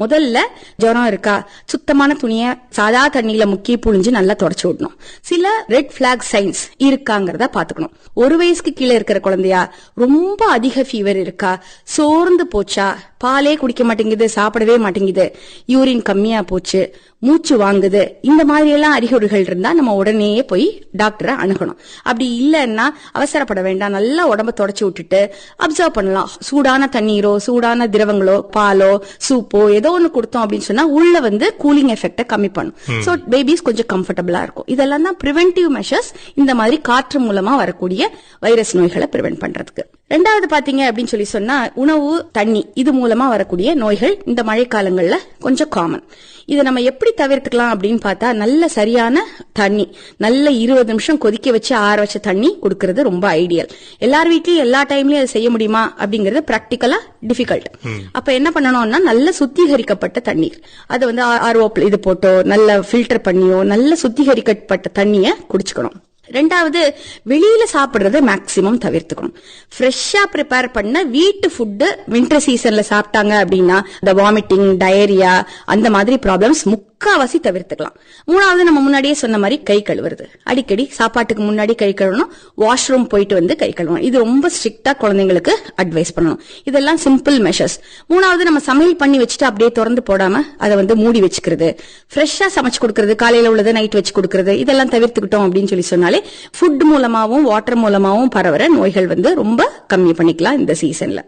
முதல்ல ஜுரம் இருக்கா? சுத்தமான துணியை சாதா தண்ணியில முக்கி புழிஞ்சு நல்லா தொடச்சு விடணும். சில ரெட் பிளாக் சைன்ஸ் இருக்காங்கிறத பாத்துக்கணும் ஒரு வயசுக்கு கீழே இருக்கிற குழந்தையா ரொம்ப அதிக ஃபீவர் இருக்கா? சோர்ந்து போச்சா? பாலே குடிக்க மாட்டேங்குது சாப்பிடவே மாட்டேங்குது. யூரின் கம்மியா போச்சு மூச்சு வாங்குது. இந்த மாதிரி எல்லாம் அறிகுறிகள் இருந்தா நம்ம உடனேயே போய் டாக்டரை அணுகணும். அப்படி இல்லைன்னா அவசரப்பட வேண்டாம். நல்லா உடம்ப தொடச்சு விட்டுட்டு அப்சர்வ் பண்ணலாம். சூடான தண்ணீரோ சூடான திரவங்களோ பாலோ சூப்போ ஏதோ ஒண்ணு கொடுத்தோம் அப்படின்னு சொன்னா உள்ள வந்து கூலிங் எஃபெக்ட கம்மி பண்ணும். சோ பேபிஸ் கொஞ்சம் கம்ஃபர்டபுளா இருக்கும். இதெல்லாம் தான் பிரிவென்டிவ் மெஷர்ஸ் இந்த மாதிரி காற்று மூலமா வரக்கூடிய வைரஸ் நோய்களை பிரிவென்ட் பண்றதுக்கு. ரெண்டாவது பாத்தீங்க அப்படின்னு சொல்லி சொன்னா உணவு தண்ணி இது மூலமா வரக்கூடிய நோய்கள் இந்த மழைக்காலங்கள்ல கொஞ்சம் காமன் இதை நம்ம எப்படி தவிர்த்துக்கலாம் அப்படின்னு பார்த்தா நல்ல சரியான தண்ணி நல்ல இருபது நிமிஷம் கொதிக்க வச்சு ஆற வச்ச தண்ணி கொடுக்கறது ரொம்ப ஐடியல் எல்லார் வீட்லயும் எல்லா டைம்லயும் அதை செய்ய முடியுமா அப்படிங்கறது பிராக்டிக்கலா டிஃபிகல்ட் அப்ப என்ன பண்ணணும்னா நல்ல சுத்திகரிக்கப்பட்ட தண்ணீர். அதை வந்து ஆர்ஓ இது போட்டோ நல்ல ஃபில்டர் பண்ணியோ நல்ல சுத்திகரிக்கப்பட்ட தண்ணிய குடிச்சுக்கணும். ரெண்டாவது வெளியில சாப்பிடுறத மேக்சிமம் தவிர்த்துக்கணும். ஃப்ரெஷ்ஷா ப்ரிப்பேர் பண்ண வீட்டு ஃபுட்டு வின்டர் சீசன்ல சாப்பிட்டாங்க அப்படின்னா இந்த வாமிட்டிங் டயரியா அந்த மாதிரி ப்ராப்ளம்ஸ் முக்காவாசி தவிர்த்துக்கலாம். மூணாவது நம்ம முன்னாடியே சொன்ன மாதிரி கை கழுவுறது. அடிக்கடி சாப்பாட்டுக்கு முன்னாடி கை கழுவணும் வாஷ்ரூம் போயிட்டு வந்து கை கழுவணும். இது ரொம்ப ஸ்ட்ரிக்டா குழந்தைங்களுக்கு அட்வைஸ் பண்ணணும். இதெல்லாம் சிம்பிள் மெஷர்ஸ் மூணாவது நம்ம சமையல் பண்ணி வச்சுட்டு அப்படியே திறந்து போடாம அதை வந்து மூடி வச்சுக்கிறது. ஃப்ரெஷ்ஷா சமைச்சு கொடுக்கறது காலையில உள்ளதை நைட் வச்சு கொடுக்கறது. இதெல்லாம் தவிர்த்துக்கிட்டோம் அப்படின்னு சொல்லி சொன்னாலே ஃபுட் மூலமாவும் வாட்டர் மூலமாவும் பரவற நோய்கள் வந்து ரொம்ப கம்மி பண்ணிக்கலாம் இந்த சீசன்ல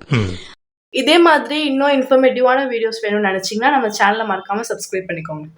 இதே மாதிரி இன்னும் இன்ஃபர்மேட்டிவான வீடியோஸ் வேணும்னு நினைச்சீங்கன்னா நம்ம சேனலை மறக்காம சப்ஸ்கிரைப் பண்ணிக்கோங்க.